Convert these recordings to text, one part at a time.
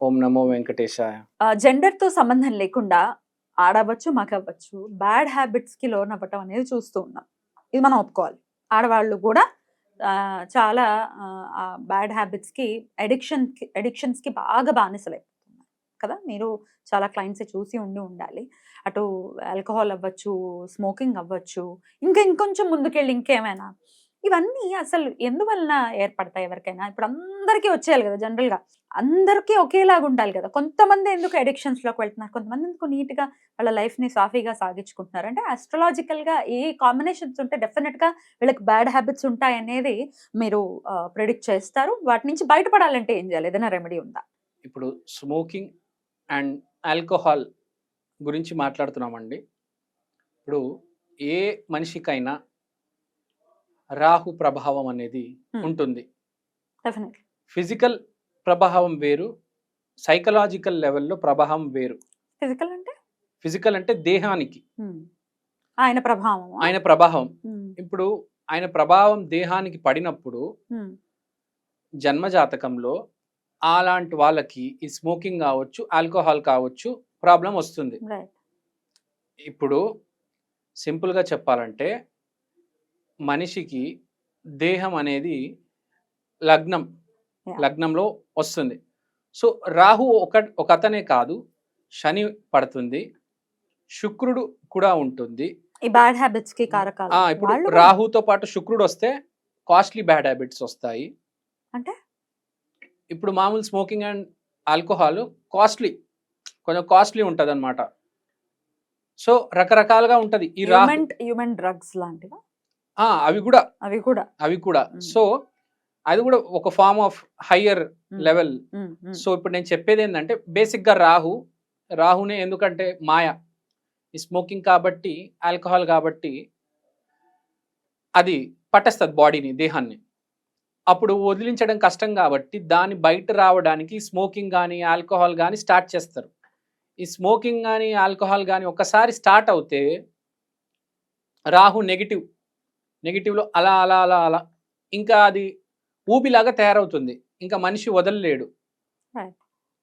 ఓం నమో వెంకటేశాయ. జెండర్తో సంబంధం లేకుండా ఆడవచ్చు మగవచ్చు బ్యాడ్ హ్యాబిట్స్కి లోన్ అవ్వటం అనేది చూస్తూ ఉన్నాం. ఇది మనం ఒప్పుకోవాలి. ఆడవాళ్ళు కూడా చాలా బ్యాడ్ హ్యాబిట్స్కి అడిక్షన్ అడిక్షన్స్కి బాగా బానిసలైపోతున్నారు కదా? మీరు చాలా క్లయింట్స్ చూసి ఉండి ఉండాలి. అటు ఆల్కహాల్ అవ్వచ్చు స్మోకింగ్ అవ్వచ్చు ఇంకా ఇంకొంచెం ముందుకెళ్ళి ఇంకేమైనా ఇవన్నీ అసలు ఎందువలన ఏర్పడతాయి ఎవరికైనా? ఇప్పుడు అందరికీ వచ్చేయాలి కదా జనరల్గా అందరికీ ఒకేలాగా ఉండాలి కదా. కొంతమంది ఎందుకు అడిక్షన్స్లోకి వెళ్తున్నారు? కొంతమంది ఎందుకు నీట్గా వాళ్ళ లైఫ్ని సాఫీగా సాగించుకుంటున్నారు? అంటే అస్ట్రలాజికల్గా ఏ కాంబినేషన్స్ ఉంటే డెఫినెట్గా వీళ్ళకి బ్యాడ్ హ్యాబిట్స్ ఉంటాయి అనేది మీరు ప్రిడిక్ట్ చేస్తారు. వాటి నుంచి బయటపడాలంటే ఏం చేయాలి? ఏదైనా రెమెడీ ఉందా? ఇప్పుడు స్మోకింగ్ అండ్ ఆల్కహాల్ గురించి మాట్లాడుతున్నామండి. ఇప్పుడు ఏ మనిషికైనా రాహు ప్రభావం అనేది Hmm. ఉంటుంది. ఫిజికల్ ప్రభావం వేరు సైకలాజికల్ లెవెల్లో ప్రభావం వేరు. ఫిజికల్ అంటే? ఫిజికల్ అంటే దేహానికి. Hmm. ఆయన ప్రభావం ఆయన ప్రభావం. ఇప్పుడు ఆయన ప్రభావం దేహానికి పడినప్పుడు జన్మజాతకంలో అలాంటి వాళ్ళకి ఈ స్మోకింగ్ కావచ్చు ఆల్కహాల్ కావచ్చు ప్రాబ్లం వస్తుంది. ఇప్పుడు సింపుల్గా చెప్పాలంటే మనిషికి దేహం అనేది లగ్నం. లగ్నంలో వస్తుంది. సో రాహు ఒక ఒక అతనే కాదు శని పడుతుంది శుక్రుడు కూడా ఉంటుంది. ఈ బ్యాడ్ హ్యాబిట్స్కి కారకాలు. ఇప్పుడు రాహుతో పాటు శుక్రుడు వస్తే కాస్ట్లీ బ్యాడ్ హ్యాబిట్స్ వస్తాయి. అంటే? ఇప్పుడు మామూలు స్మోకింగ్ అండ్ ఆల్కహాల్ కాస్ట్లీ కొంచెం కాస్ట్లీ ఉంటుంది అనమాట సో రకరకాలుగా ఉంటది ఈ రాహు. హ్యూమన్ డ్రగ్స్ లాంటివి? అవి కూడా. అవి కూడా. అవి కూడా. సో అది కూడా ఒక form of higher. Level. So ఇప్పుడు నేను చెప్పేది ఏంటంటే బేసిక్గా రాహు రాహునే ఎందుకంటే మాయ. ఈ స్మోకింగ్ కాబట్టి ఆల్కహాల్ కాబట్టి అది పట్టేస్తుంది బాడీని దేహాన్ని. అప్పుడు వదిలించడం కష్టం కాబట్టి దాని బయట రావడానికి స్మోకింగ్ కానీ ఆల్కహాల్ కానీ స్టార్ట్ చేస్తారు. ఈ స్మోకింగ్ కానీ ఆల్కహాల్ కానీ ఒక్కసారి స్టార్ట్ అవుతే రాహు నెగిటివ్ నెగిటివ్లో అలా అలా అలా అలా. ఇంకా అది ఊపిలాగా తయారవుతుంది. ఇంకా మనిషి వదలలేడు.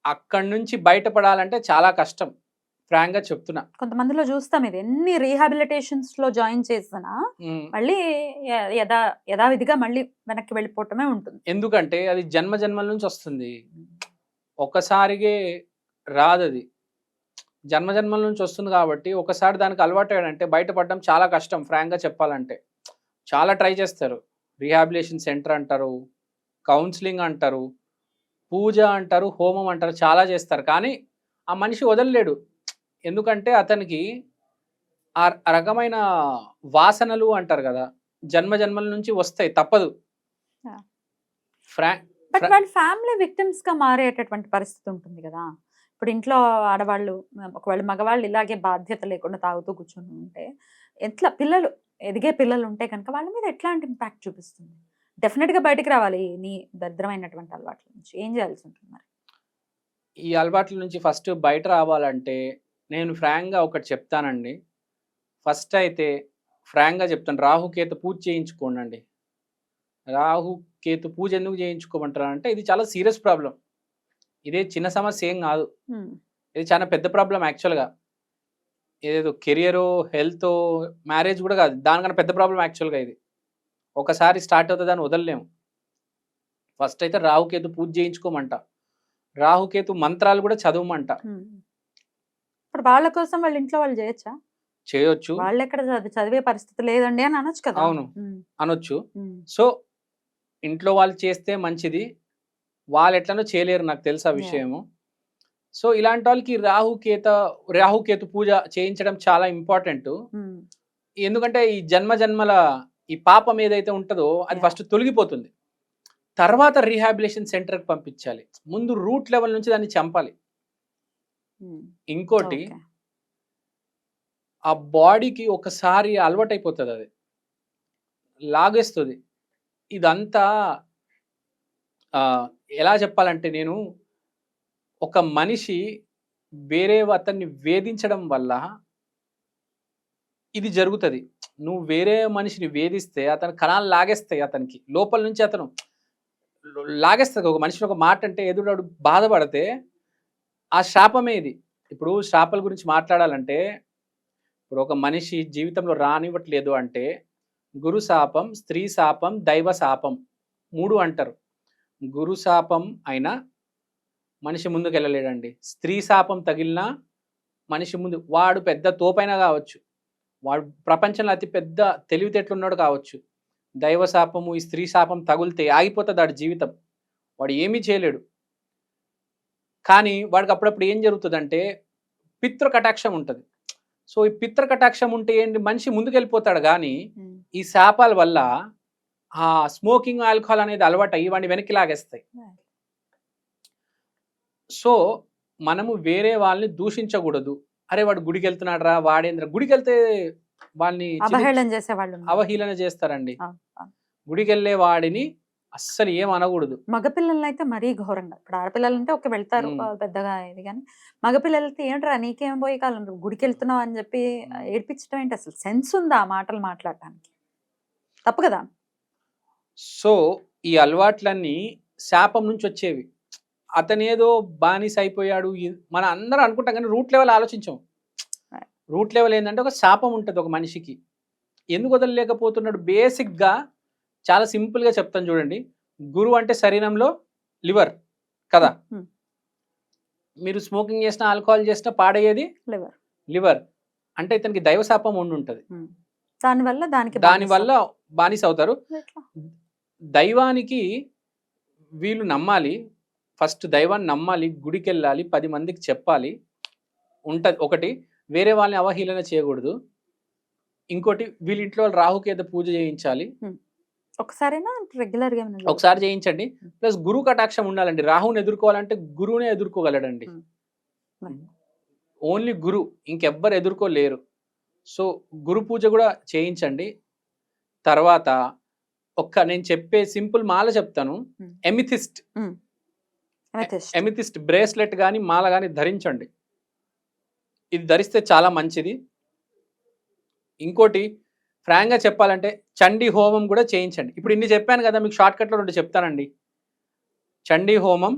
అక్కడి నుంచి బయటపడాలంటే చాలా కష్టం. ఫ్రాంక్గా చెప్తున్నా. కొంతమందిలో చూస్తాం ఇది. ఎన్ని రీహాబిలిటేషన్స్లో జాయిన్ చేసినా మళ్ళీ యథా యథావిధిగా మళ్ళీ వెనక్కి వెళ్ళిపోవటమే ఉంటుంది. ఎందుకంటే అది జన్మ జన్మల నుంచి వస్తుంది. ఒకసారిగే రాదు అది జన్మ జన్మల నుంచి వస్తుంది కాబట్టి ఒకసారి దానికి అలవాటు అయ్యాడంటే బయటపడడం చాలా కష్టం ఫ్రాంక్గా చెప్పాలంటే. చాలా ట్రై చేస్తారు. రీహాబిలేషన్ సెంటర్ అంటారు కౌన్సిలింగ్ అంటారు పూజ అంటారు హోమం అంటారు చాలా చేస్తారు. కానీ ఆ మనిషి వదలలేడు. ఎందుకంటే అతనికి ఆ రకమైన వాసనలు అంటారు కదా జన్మ జన్మల నుంచి వస్తాయి తప్పదు. బట్ వాళ్ళు ఫ్యామిలీ విక్టిమ్స్గా మారేటటువంటి పరిస్థితి ఉంటుంది కదా. ఇప్పుడు ఇంట్లో ఆడవాళ్ళు ఒకవేళ మగవాళ్ళు ఇలాగే బాధ్యత లేకుండా తాగుతూ కూర్చొని ఉంటే ఎట్లా పిల్లలు ఎదిగే పిల్లలు ఉంటే కనుక వాళ్ళ మీద ఎట్లాంటి ఇంపాక్ట్ చూపిస్తుంది? డెఫినెట్గా బయటికి రావాలి నీ దరిద్రమైనటువంటి అలవాట్ల నుంచి. ఏం చేయాల్సి ఉంటుంది మరి? ఈ అలవాట్ల నుంచి ఫస్ట్ బయట రావాలంటే నేను ఫ్రాంక్గా ఒకటి చెప్తానండి. ఫస్ట్ అయితే ఫ్రాంక్గా చెప్తాను. రాహుకేతు పూజ చేయించుకోండి రాహుకేతు పూజ ఎందుకు చేయించుకోమంటారు అంటే ఇది చాలా సీరియస్ ప్రాబ్లం ఇదే చిన్న సమస్య ఏం కాదు. ఇది చాలా పెద్ద ప్రాబ్లం యాక్చువల్గా. ఏదేదో కెరియరో హెల్త్ మ్యారేజ్ కూడా కాదు. దానికన్నా పెద్ద ప్రాబ్లం యాక్చువల్గా ఇది. ఒకసారి స్టార్ట్ అవుతుంది దాన్ని వదలలేము. ఫస్ట్ అయితే రాహుకేతు పూజ చేయించుకోమంట. రాహుకేతు మంత్రాలు కూడా చదవమంట. ఇప్పుడు వాళ్ళ కోసం వాళ్ళ ఇంట్లో వాళ్ళు చేయొచ్చా? చేయొచ్చు. వాళ్ళు ఎక్కడ చదివి- పరిస్థితి లేదండి అని అనొచ్చు కదా. అవును. అనొచ్చు. సో ఇంట్లో వాళ్ళు చేస్తే మంచిది. వాళ్ళు ఎట్లనో చేయలేరు నాకు తెలుసు ఆ. విషయము. సో ఇలాంటి వాళ్ళకి రాహుకేత రాహుకేతు పూజ చేయించడం చాలా ఇంపార్టెంట్. ఎందుకంటే ఈ జన్మ జన్మల ఈ పాపం ఏదైతే ఉంటుందో అది. ఫస్ట్ తొలగిపోతుంది. తర్వాత రీహాబిలేషన్ సెంటర్కి పంపించాలి. ముందు రూట్ లెవెల్ నుంచి దాన్ని చంపాలి. ఇంకోటి. ఆ బాడీకి ఒకసారి అలవాటైపోతుంది అది. లాగేస్తుంది. ఇదంతా ఎలా చెప్పాలంటే నేను ఒక మనిషి వేరే అతన్ని వేధించడం వల్ల ఇది జరుగుతుంది. నువ్వు వేరే మనిషిని వేధిస్తే అతను కణాలు లాగేస్తాయి అతనికి. లోపల నుంచి అతను లాగేస్తుంది. ఒక మనిషిని ఒక మాట అంటే ఎదురు బాధపడితే ఆ శాపమే ఇది. ఇప్పుడు శాపాల గురించి మాట్లాడాలంటే ఇప్పుడు ఒక మనిషి జీవితంలో రానివ్వట్లేదు అంటే గురు శాపం స్త్రీ శాపం దైవ శాపం మూడు అంటారు. గురు శాపం అయినా మనిషి ముందుకు వెళ్ళలేడండి స్త్రీ శాపం తగిలినా మనిషి ముందు వాడు పెద్ద తోపైనా కావచ్చు. వాడు ప్రపంచంలో అతి పెద్ద తెలివితేటలు ఉన్నాడు కావచ్చు. దైవ శాపము ఈ స్త్రీ శాపం తగిలితే ఆగిపోతుంది వాడి జీవితం. వాడు ఏమీ చేయలేడు. కానీ వాడికి అప్పుడప్పుడు ఏం జరుగుతుందంటే పితృ కటాక్షం ఉంటుంది. సో ఈ పితృ కటాక్షం ఉంటే ఏంటి మనిషి ముందుకు వెళ్ళిపోతాడు కానీ ఈ శాపాల వల్ల ఆ స్మోకింగ్ ఆల్కహాల్ అనేది అలవాటు అయ్యి వాడిని వెనక్కి లాగేస్తాయి. సో మనము వేరే వాళ్ళని దూషించకూడదు. అరే వాడు గుడికి వెళ్తున్నాడు రా వాడేంద్ర గుడికి వెళ్తే వాళ్ళని అవహేళన చేస్తారండి. గుడికి వెళ్ళే వాడిని అస్సలు ఏం అనకూడదు. మగపిల్లల్ని అయితే మరీ ఘోరంగా. ఇప్పుడు ఆడపిల్లలు అంటే ఓకే వెళ్తారు పెద్దగా ఇది కానీ. మగపిల్లలు అయితే ఏంట్రా నీకేం పోయి కాలం? గుడికి వెళ్తున్నావు అని చెప్పి ఏడిపించడం ఏంటి? అసలు సెన్స్ ఉందా ఆ మాటలు మాట్లాడటానికి తప్పు కదా? సో ఈ అలవాట్లన్నీ శాపం నుంచి వచ్చేవి. అతను ఏదో బానిస అయిపోయాడు. మన అందరం అనుకుంటాం కానీ రూట్ లెవెల్ ఆలోచించాం. రూట్ లెవెల్ ఏంటంటే ఒక శాపం ఉంటుంది ఒక మనిషికి. ఎందుకు వదలలేకపోతున్నాడు? బేసిక్గా చాలా సింపుల్గా చెప్తాను చూడండి. గురువు అంటే శరీరంలో లివర్ కదా? మీరు స్మోకింగ్ చేసినా ఆల్కహాల్ చేసినా పాడయ్యేది liver. లివర్. అంటే ఇతనికి దైవ శాపం ఉండి ఉంటుంది. దానివల్ల దానికి దానివల్ల బానిస అవుతారు? దైవానికి వీళ్ళు నమ్మాలి. ఫస్ట్ దైవాన్ని నమ్మాలి గుడికి వెళ్ళాలి పది మందికి చెప్పాలి. ఉంటుంది ఒకటి వేరే వాళ్ళని అవహేళన చేయకూడదు. ఇంకోటి వీళ్ళ ఇంట్లో వాళ్ళు రాహుకేత పూజ చేయించాలి. ఒకసారైనా? ఒకసారి చేయించండి. ప్లస్ గురువు కటాక్షం ఉండాలండి. రాహుని ఎదుర్కోవాలంటే గురువునే ఎదుర్కోగలడండి. ఓన్లీ గురు ఇంకెవ్వరు ఎదుర్కోలేరు. సో గురు పూజ కూడా చేయించండి. తర్వాత ఒక్క నేను చెప్పే సింపుల్ మాల చెప్తాను. ఎమిథిస్ట్. ఎమిథిస్ట్ బ్రేస్లెట్ కానీ మాల కానీ ధరించండి. ఇది ధరిస్తే చాలా మంచిది. ఇంకోటి ఫ్రాంక్గా చెప్పాలంటే చండీ హోమం కూడా చేయించండి. ఇప్పుడు ఇన్ని చెప్పాను కదా మీకు షార్ట్ కట్లో రెండు చెప్తానండి. చండీ హోమం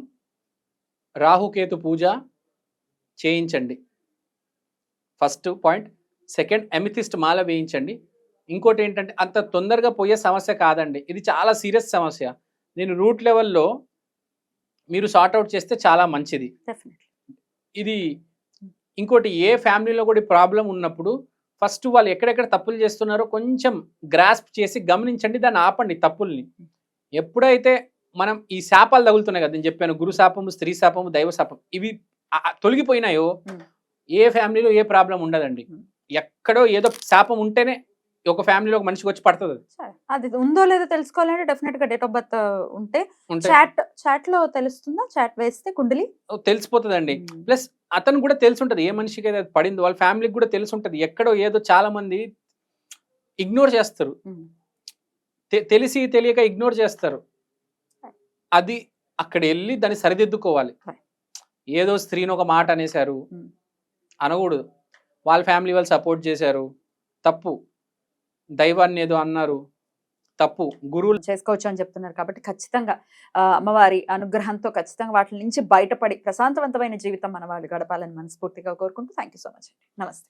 రాహుకేతు పూజ చేయించండి. ఫస్ట్ పాయింట్ సెకండ్ ఎమిథిస్ట్ మాల వేయించండి. ఇంకోటి ఏంటంటే అంత తొందరగా పోయే సమస్య కాదండి. ఇది చాలా సీరియస్ సమస్య. నేను రూట్ లెవెల్లో మీరు సార్ట్ అవుట్ చేస్తే చాలా మంచిది. ఇది ఇంకోటి ఏ ఫ్యామిలీలో కూడా ప్రాబ్లం ఉన్నప్పుడు ఫస్ట్ వాళ్ళు ఎక్కడెక్కడ తప్పులు చేస్తున్నారో కొంచెం గ్రాస్ప్ చేసి గమనించండి దాన్ని ఆపండి తప్పుల్ని ఎప్పుడైతే మనం ఈ శాపాలు తగులుతున్నాయి కదా నేను చెప్పాను గురు శాపము స్త్రీ శాపము దైవ శాపం ఇవి తొలగిపోయినాయో Hmm. ఏ ఫ్యామిలీలో ఏ ప్రాబ్లం ఉండదండి Hmm. ఎక్కడో ఏదో శాపం ఉంటేనే ఒక ఫ్యామిలీలో ఒక మనిషికి వచ్చి పడుతుంది. అది. ఉందో లేదో తెలుసుకోవాలంటే డెఫినెట్గా డేట్ ఆఫ్ బర్త్ ఉంటే చాట్ చాట్లో తెలుస్తుందా? చాట్ వేస్తే కుండలి? తెలిసిపోతుందండి. ప్లస్ అతను కూడా తెలిసి ఉంటుంది ఏ మనిషికి అయితే అది పడిందో వాళ్ళ ఫ్యామిలీకి కూడా తెలిసి ఉంటుంది ఎక్కడో ఏదో చాలా మంది ఇగ్నోర్ చేస్తారు. తె- తెలిసి తెలియక ఇగ్నోర్ చేస్తారు. అది అక్కడ వెళ్ళి దాన్ని సరిదిద్దుకోవాలి. ఏదో స్త్రీని ఒక మాట అనేశారు. Hmm. అనకూడదు. వాళ్ళ ఫ్యామిలీ వాళ్ళు సపోర్ట్ చేశారు. తప్పు. దైవాన్ని ఏదో అన్నారు. తప్పు. గురువులు చేసుకోవచ్చు అని చెప్తున్నారు కాబట్టి ఖచ్చితంగా ఆ, అమ్మవారి అనుగ్రహంతో ఖచ్చితంగా వాటి నుంచి బయటపడి ప్రశాంతవంతమైన జీవితం మన వాళ్ళు గడపాలని మనస్ఫూర్తిగా కోరుకుంటూ థ్యాంక్ యూ సో మచ్ నమస్తే.